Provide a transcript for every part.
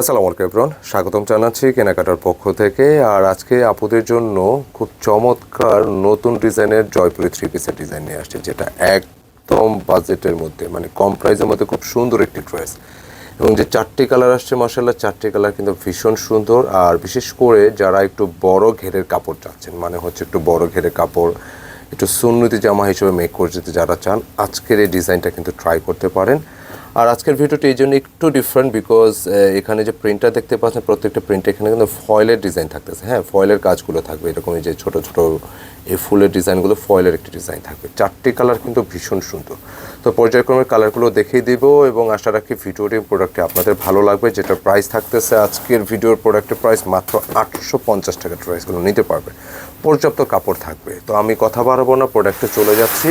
আসসালামু আলাইকুম এভরন স্বাগতম জানাচ্ছি কেনাকাটার পক্ষ থেকে। আর আজকে আপুদের জন্য খুব চমৎকার নতুন ডিজাইনের জয়পুরি থ্রি পিসের ডিজাইন নিয়ে আসছে, যেটা একদম বাজেটের মধ্যে মানে কম প্রাইসের মধ্যে খুব সুন্দর একটি ড্রেস এবং যে চারটি কালার আসছে মাসাল্লাহ চারটি কালার কিন্তু ভীষণ সুন্দর। আর বিশেষ করে যারা একটু বড় ঘেরের কাপড় চাচ্ছেন মানে হচ্ছে একটু বড় ঘেরের কাপড়, একটু সুন্নতি জামা হিসেবে মেক করে যেতে যারা চান, আজকের এই ডিজাইনটা কিন্তু ট্রাই করতে পারেন। আর আজকের ভিডিওটি এই জন্য একটু ডিফারেন্ট বিকজ এখানে যে প্রিন্টটা দেখতে পাচ্ছেন, প্রত্যেকটা প্রিন্টে এখানে কিন্তু ফয়েলের ডিজাইন থাকতেছে। হ্যাঁ ফয়েলের কাজগুলো থাকবে। এরকম যে ছোট ছোট এই ফুলের ডিজাইনগুলো ফয়েলের একটি ডিজাইন থাকবে। চারটি কালার কিন্তু ভীষণ সুন্দর। তো পর্যায়ক্রমে কালারগুলো দেখিয়ে দিব এবং আশা রাখি ভিডিওটি প্রোডাক্টটি আপনাদের ভালো লাগবে। যেটা প্রাইস থাকতেছে আজকের ভিডিওর প্রোডাক্টের প্রাইস মাত্র আটশো পঞ্চাশ টাকার প্রাইসগুলো নিতে পারবে। পর্যাপ্ত কাপড় থাকবে। তো আমি কথা বাড়াবো না প্রোডাক্টে চলে যাচ্ছি।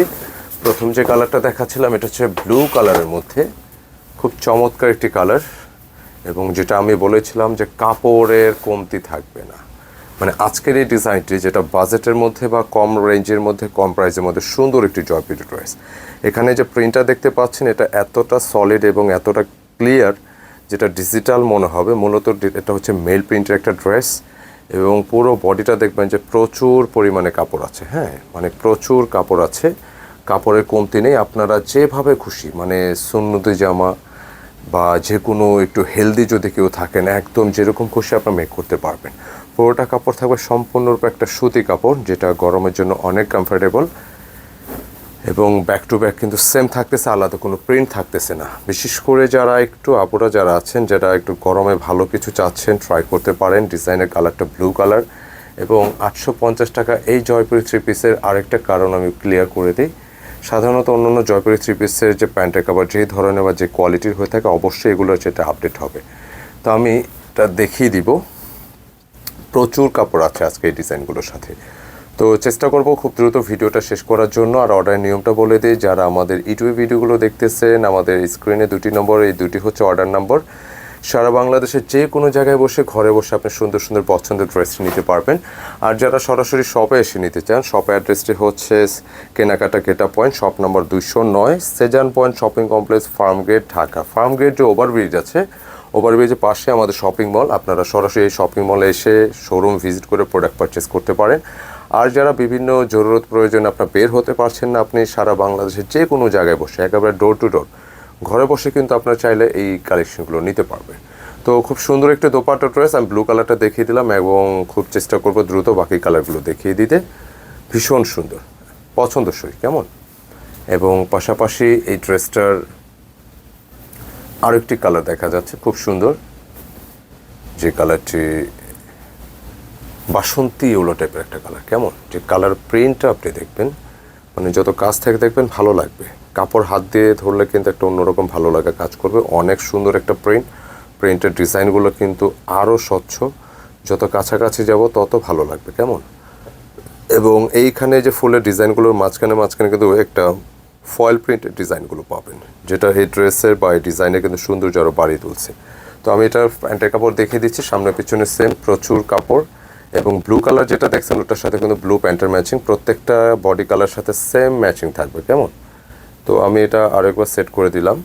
প্রথম যে কালারটা দেখাচ্ছিলাম, এটা হচ্ছে ব্লু কালারের মধ্যে খুব চমৎকার একটি কালার এবং যেটা আমি বলেছিলাম যে কাপড়ের কমতি থাকবে না। মানে আজকের এই ডিজাইনটি যেটা বাজেটের মধ্যে বা কম রেঞ্জের মধ্যে, কম প্রাইসের মধ্যে সুন্দর একটি জয়পিটি ড্রেস এখানে যে প্রিন্টটা দেখতে পাচ্ছেন, এটা এতটা সলিড এবং এতটা ক্লিয়ার যেটা ডিজিটাল মনে হবে। মূলত এটা হচ্ছে মেল প্রিন্টের একটা ড্রেস এবং পুরো বডিটা দেখবেন যে প্রচুর পরিমাণে কাপড় আছে হ্যাঁ? মানে প্রচুর কাপড় আছে। কাপড়ের কমতি নেই, আপনারা যেভাবে খুশি মানে সুন্নতি জামা বা যে কোনো একটু হেলদি যদি কেউ থাকেন, একদম যেরকম খুশি আপনারা মেক করতে পারবেন। পুরোটা কাপড় থাকবে সম্পূর্ণরূপে একটা সুতি কাপড়, যেটা গরমের জন্য অনেক কমফোর্টেবল এবং ব্যাক টু ব্যাক কিন্তু সেম থাকতেছে, আলাদা কোনো প্রিন্ট থাকতেছে না। বিশেষ করে যারা একটু, আপুরা যারা আছেন, যারা একটু গরমে ভালো কিছু চাচ্ছেন ট্রাই করতে পারেন, ডিজাইনের কালারটা ব্লু কালার এবং আটশো পঞ্চাশ টাকা এই জয়পুরি থ্রি পিসের আরেকটা কারণ আমি ক্লিয়ার করে দিই। সাধারণত অন্যান্য জয়পুরি থ্রি পিসের যে প্যান্টের কাপড় যে ধরনের বা যে কোয়ালিটির হয়ে থাকে, অবশ্যই এগুলোর যেটা আপডেট হবে। তো আমি এটা দেখিয়ে দিব। প্রচুর কাপড় আছে আজকে এই ডিজাইনগুলোর সাথে। তো চেষ্টা করব খুব দ্রুত ভিডিওটা শেষ করার জন্য। আর অর্ডার নিয়মটা বলে দিই, যারা আমাদের ইউটিউবে ভিডিওগুলো দেখতেছেন, আমাদের স্ক্রিনে দুটি নম্বর, এই দুটি হচ্ছে অর্ডার নম্বর সারা বাংলাদেশের যে কোনো জায়গায় বসে, ঘরে বসে আপনি সুন্দর সুন্দর, পছন্দের ড্রেসটি নিতে পারবেন। আর যারা সরাসরি শপে এসে নিতে চান শপে অ্যাড্রেসটি হচ্ছে কেনাকাটা গেটা পয়েন্ট শপ নম্বর দুইশো নয়, Sezan point shopping complex Farmgate Dhaka. Farmgate যে ওভারব্রিজ আছে ওভারব্রিজের পাশে আমাদের শপিং মল আপনারা সরাসরি এই শপিং মলে এসে শোরুম ভিজিট করে প্রোডাক্ট পারচেস করতে পারেন। আর যারা বিভিন্ন জরুরত প্রয়োজনে আপনার বের হতে পারছেন না, আপনি সারা বাংলাদেশের যে কোনো জায়গায় বসে, একেবারে ডোর টু ডোর ঘরে বসে কিন্তু আপনার চাইলে এই কালেকশনগুলো নিতে পারবেন। তো খুব সুন্দর একটা দোপাট্টা ড্রেস, আমি ব্লু কালারটা দেখিয়ে দিলাম এবং খুব চেষ্টা করব দ্রুত বাকি কালারগুলো দেখিয়ে দিতে। ভীষণ সুন্দর, পছন্দসই, কেমন? এবং পাশাপাশি এই ড্রেসটার আরেকটি কালার দেখা যাচ্ছে, খুব সুন্দর। যে কালারটি বাসন্তী ইউলো টাইপের একটা কালার কেমন? যে কালার প্রিন্টটা আপনি দেখবেন মানে যত কাজ থেকে দেখবেন ভালো লাগবে। কাপড় হাত দিয়ে ধরলে কিন্তু একটা অন্যরকম ভালো লাগা কাজ করবে। অনেক সুন্দর একটা প্রিন্ট প্রিন্টের ডিজাইনগুলো কিন্তু আরও স্বচ্ছ। যত কাছাকাছি যাব তত ভালো লাগবে। কেমন? এবং এইখানে যে ফুলের ডিজাইনগুলোর মাঝখানে মাঝখানে কিন্তু একটা ফয়েল প্রিন্টের ডিজাইনগুলো পাবেন। যেটা এই ড্রেসের বা এই ডিজাইনে কিন্তু সৌন্দর্য আরও বাড়িয়ে তুলছে। তো আমি এটার প্যান্টের কাপড় দেখিয়ে দিচ্ছি। সামনে পিছনে সেম প্রচুর কাপড়। এবং ব্লু কালার যেটা দেখছেন, ওটার সাথে কিন্তু ব্লু প্যান্টের ম্যাচিং প্রত্যেকটা বডি কালার সাথে সেম ম্যাচিং থাকবে, কেমন? তো আমি এটা আরেকবার সেট করে দিলাম।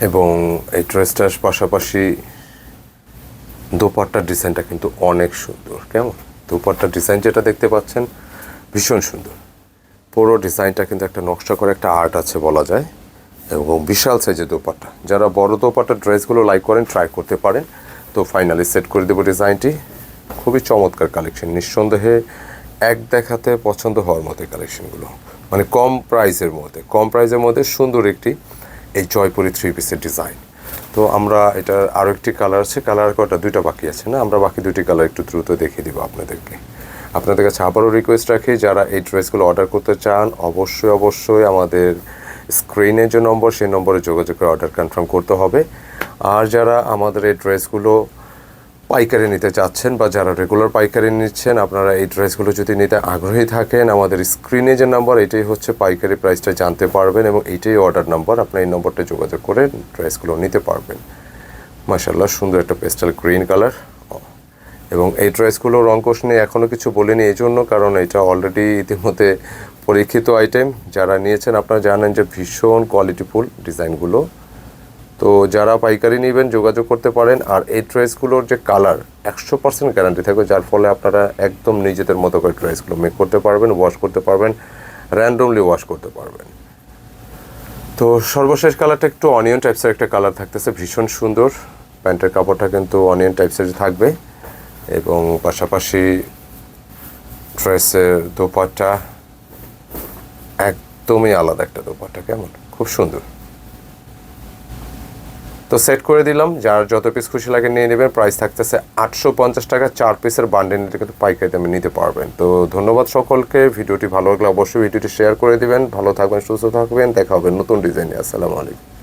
এবং এই ড্রেসটার পাশাপাশি দোপাট্টার ডিজাইনটা কিন্তু অনেক সুন্দর, কেমন? দোপাট্টার ডিজাইন যেটা দেখতে পাচ্ছেন, ভীষণ সুন্দর। পুরো ডিজাইনটা কিন্তু একটা নকশা করে একটা আর্ট আছে বলা যায়। এবং বিশাল সাইজের দোপাট্টা। যারা বড় দোপাট্টার ড্রেসগুলো লাইক করেন ট্রাই করতে পারেন। তো ফাইনালি সেট করে দেবো ডিজাইনটি খুবই চমৎকার কালেকশন নিঃসন্দেহে এক দেখাতে পছন্দ হওয়ার মতো কালেকশনগুলো মানে কম প্রাইসের মধ্যে, কম প্রাইসের মধ্যে সুন্দর একটি এই জয়পুরি থ্রি পিসের ডিজাইন তো আমরা এটার আরও একটি কালার আছে কালার কটা? দুইটা বাকি আছে না? আমরা বাকি দুটি কালার একটু দ্রুত দেখিয়ে দিব আপনাদেরকে। আপনাদের কাছে আবারও রিকোয়েস্ট রাখি, যারা এই ড্রেসগুলো অর্ডার করতে চান, অবশ্যই অবশ্যই আমাদের স্ক্রিনে যে নম্বর সেই নম্বরে যোগাযোগ করে অর্ডার কনফার্ম করতে হবে। আর যারা আমাদের এই ড্রেসগুলো পাইকারি নিতে চাচ্ছেন বা যারা রেগুলার পাইকারি নিচ্ছেন, আপনারা এই ড্রেসগুলো যদি নিতে আগ্রহী থাকেন, আমাদের স্ক্রিনে যে নাম্বার এটাই হচ্ছে পাইকারি প্রাইসটা জানতে পারবেন এবং এইটাই অর্ডার নাম্বার আপনার এই নম্বরটা যোগাযোগ করে ড্রেসগুলো নিতে পারবেন। মাশাল্লাহ সুন্দর একটা পেস্টাল গ্রিন কালার এবং এই ড্রেসগুলো রঙ্কশ নিয়ে এখনও কিছু বলিনি এই জন্য, কারণ এটা অলরেডি ইতিমধ্যে পরীক্ষিত আইটেম যারা নিয়েছেন, আপনারা জানেন যে ভীষণ কোয়ালিটিফুল ডিজাইনগুলো তো যারা পাইকারি নেবেন, যোগাযোগ করতে পারেন। আর এই ড্রেসগুলোর যে কালার, একশো পার্সেন্ট গ্যারান্টি থাকবে, যার ফলে আপনারা একদম নিজেদের মতো করে ড্রেসগুলো মেক করতে পারবেন ওয়াশ করতে পারবেন র্যান্ডমলি ওয়াশ করতে পারবেন। তো সর্বশেষ কালারটা একটু অনিয়ন টাইপসের একটা কালার থাকতেছে, ভীষণ সুন্দর। প্যান্টের কাপড়টা কিন্তু অনিয়ন টাইপসের থাকবে। এবং পাশাপাশি ড্রেসের দোপাট্টা, একদমই আলাদা একটা দোপাট্টা, কেমন? খুব সুন্দর। তো সেট করে দিলাম। যার যত পিস খুশি লাগে নিয়ে নেবেন। প্রাইস থাকতেছে আটশো পঞ্চাশ টাকা। চার পিসের বান্ডেল নিতে কিন্তু পাইকারি দামে নিতে পারবেন। তো ধন্যবাদ সকলকে। ভিডিওটি ভালো লাগলে অবশ্যই ভিডিওটি শেয়ার করে দিবেন। ভালো থাকবেন, সুস্থ থাকবেন। দেখা হবে নতুন ডিজাইনে আসসালামু আলাইকুম।